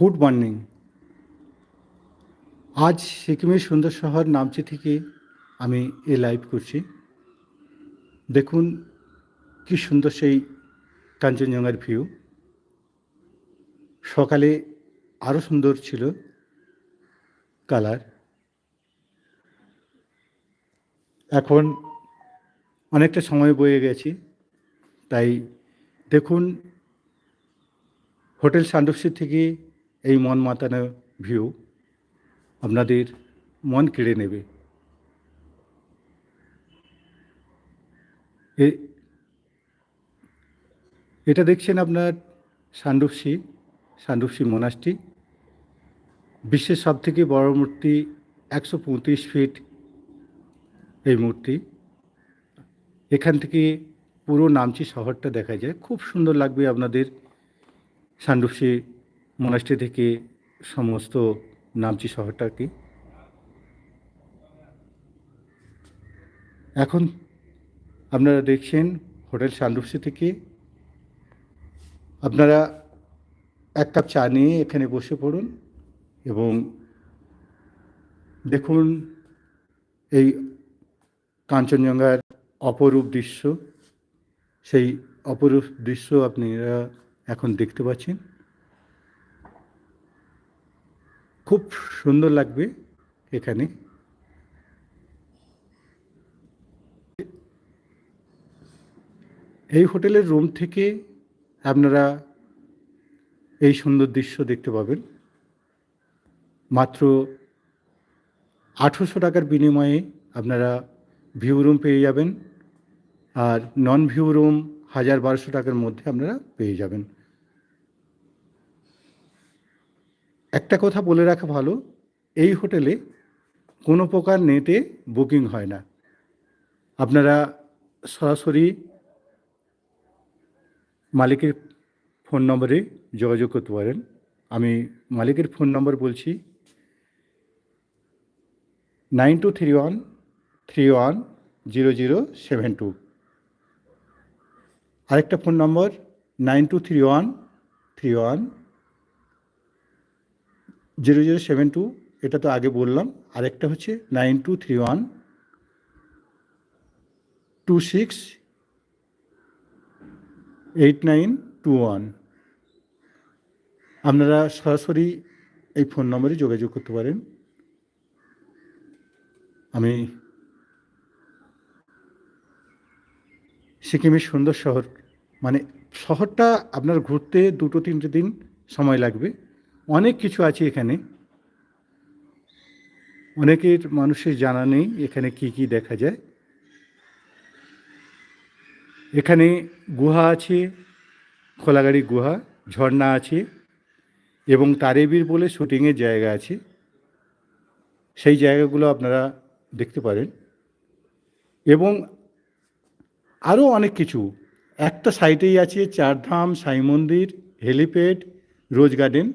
Good morning. আজ সিকিমের সুন্দর শহর নামচি থেকে আমি এ লাইভ করছি। দেখুন কি সুন্দর সেই কাঞ্চনজঙ্ঘার ভিউ সকালে আরও সুন্দর ছিল কালার এখন অনেকটা সময় বয়ে গেছি, তাই দেখুন হোটেল সান্ডুপসি থেকে এই মন মাতানো ভিউ আপনাদের মন কেড়ে নেবে। এটা দেখছেন আপনার সান্ডুপসি সান্ডুপসি মোনাস্ট্রি বিশ্বের সব থেকে বড় মূর্তি একশো পঁয়ত্রিশ ফিট এই মূর্তি। এখান থেকে পুরো নামচি শহরটা দেখা যায়। খুব সুন্দর লাগবে আপনাদের সান্ডুপসি মোনাস্ট্রি থেকে সমস্ত নামচি শহরটাকে। এখন আপনারা দেখছেন হোটেল সান্ডুপসি থেকে। আপনারা এক কাপ চা নিয়ে এখানে বসে পড়ুন এবং দেখুন এই কাঞ্চনজঙ্ঘার অপরূপ দৃশ্য। সেই অপরূপ দৃশ্য আপনারা এখন দেখতে পাচ্ছেন। খুব সুন্দর লাগবে এখানে। এই হোটেলের রুম থেকে আপনারা এই সুন্দর দৃশ্য দেখতে পাবেন। মাত্র আঠেরোশো টাকার বিনিময়ে আপনারা ভিউ রুম পেয়ে যাবেন। আর নন ভিউ রুম হাজার বারোশো টাকার মধ্যে আপনারা পেয়ে যাবেন। একটা কথা বলে রাখা ভালো, এই হোটেলে কোনো প্রকার নেটে বুকিং হয় না। আপনারা সরাসরি মালিকের ফোন নম্বরে যোগাযোগ করতে পারেন। আমি মালিকের ফোন নম্বর বলছি nine two three one three one zero zero seven two. আরেকটা phone number nine two three one three one zero zero seven two এটা তো আগে বললাম। আরেকটা হচ্ছে nine two three one two six eight nine two one আপনারা সরাসরি এই ফোন নম্বরে যোগাযোগ করতে পারেন। আমি সিকিমের সুন্দর শহর মানে শহরটা আপনার ঘুরতে দুটো তিনটে দিন সময় লাগবে। অনেক কিছু আছে এখানে। অনেকের মানুষের জানা নেই এখানে কি কি দেখা যায়। এখানে গুহা আছে, খোলাগাড়ি গুহা, ঝর্ণা আছে এবং তারেবির বলে শুটিংয়ের জায়গা আছে। সেই জায়গাগুলো আপনারা দেখতে পারেন। এবং আরও অনেক কিছু। একটা সাইটেই আছে চারধাম, সাই মন্দির, হেলিপ্যাড, রোজ গার্ডেন।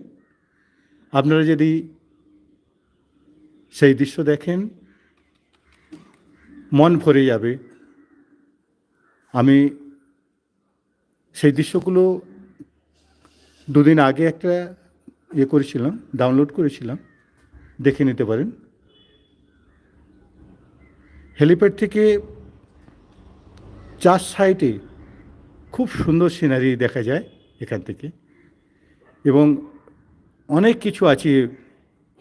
আপনারা যদি সেই দৃশ্য দেখেন, মন ভরে যাবে। আমি সেই দৃশ্যগুলো দুদিন আগে একটা ইয়ে করেছিলাম, ডাউনলোড করেছিলাম, দেখে নিতে পারেন। হেলিপ্যাড থেকে চার সাইডে খুব সুন্দর সিনারি দেখা যায় এখান থেকে। এবং অনেক কিছু আছে,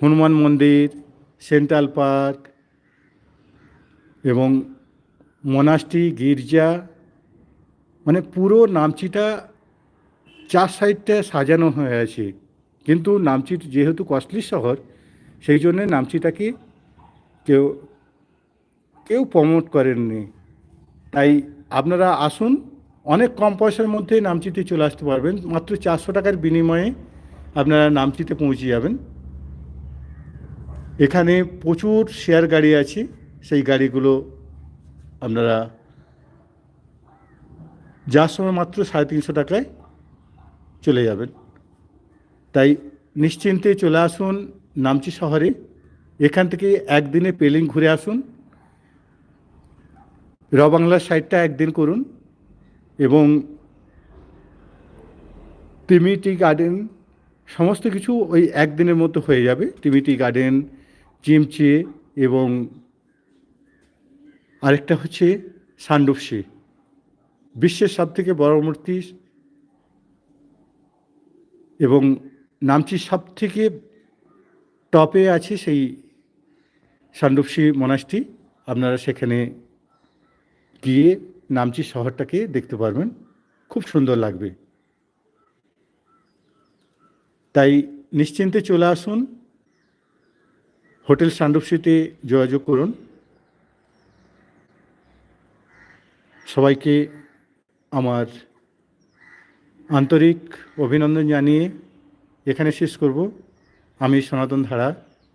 হনুমান মন্দির, সেন্ট্রাল পার্ক এবং মনাস্টি গির্জা মানে পুরো নামচিটা চার সাইডটা সাজানো হয়ে আছে। কিন্তু নামচি যেহেতু কস্টলি শহর, সেই জন্যে নামচিটাকে কেউ কেউ প্রমোট করেননি। তাই আপনারা আসুন, অনেক কম পয়সার মধ্যে নামচিতে চলে আসতে পারবেন। মাত্র চারশো টাকার বিনিময়ে আপনারা নামচিতে পৌঁছে যাবেন। এখানে প্রচুর শেয়ার গাড়ি আছে, সেই গাড়িগুলো আপনারা যার সময় মাত্র সাড়ে তিনশো টাকায় চলে যাবেন। তাই নিশ্চিন্তে চলে আসুন নামচি শহরে। এখান থেকে একদিনে পেলিং ঘুরে আসুন। র বাংলার সাইডটা একদিন করুন এবং তিমিটি গার্ডেন সমস্ত কিছু ওই একদিনের মতো হয়ে যাবে। টিমিটি গার্ডেন চিমচে এবং আরেকটা হচ্ছে সান্ডুপসি বিশ্বের সবথেকে বড় মূর্তি এবং নামচির সব থেকে টপে আছে সেই সান্ডুপসি মনাস্টি আপনারা সেখানে গিয়ে নামচি শহরটাকে দেখতে পারবেন। খুব সুন্দর লাগবে। তাই নিশ্চিন্তে চলে আসুন। হোটেল সান্ডুপসিতে যোগাযোগ করুন। সবাইকে আমার আন্তরিক অভিনন্দন জানিয়ে এখানে শেষ করব। আমি সনাতন ধারা,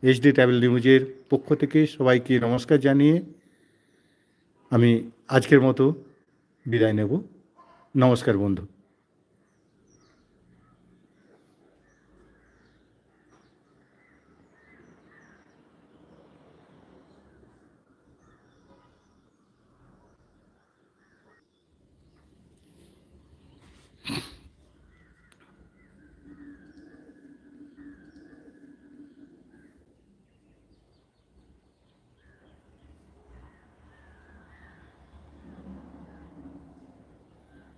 এইচডি ট্রাভেল নিউজের পক্ষ থেকে সবাইকে নমস্কার জানিয়ে আমি আজকের মতো বিদায় নেব। নমস্কার বন্ধু।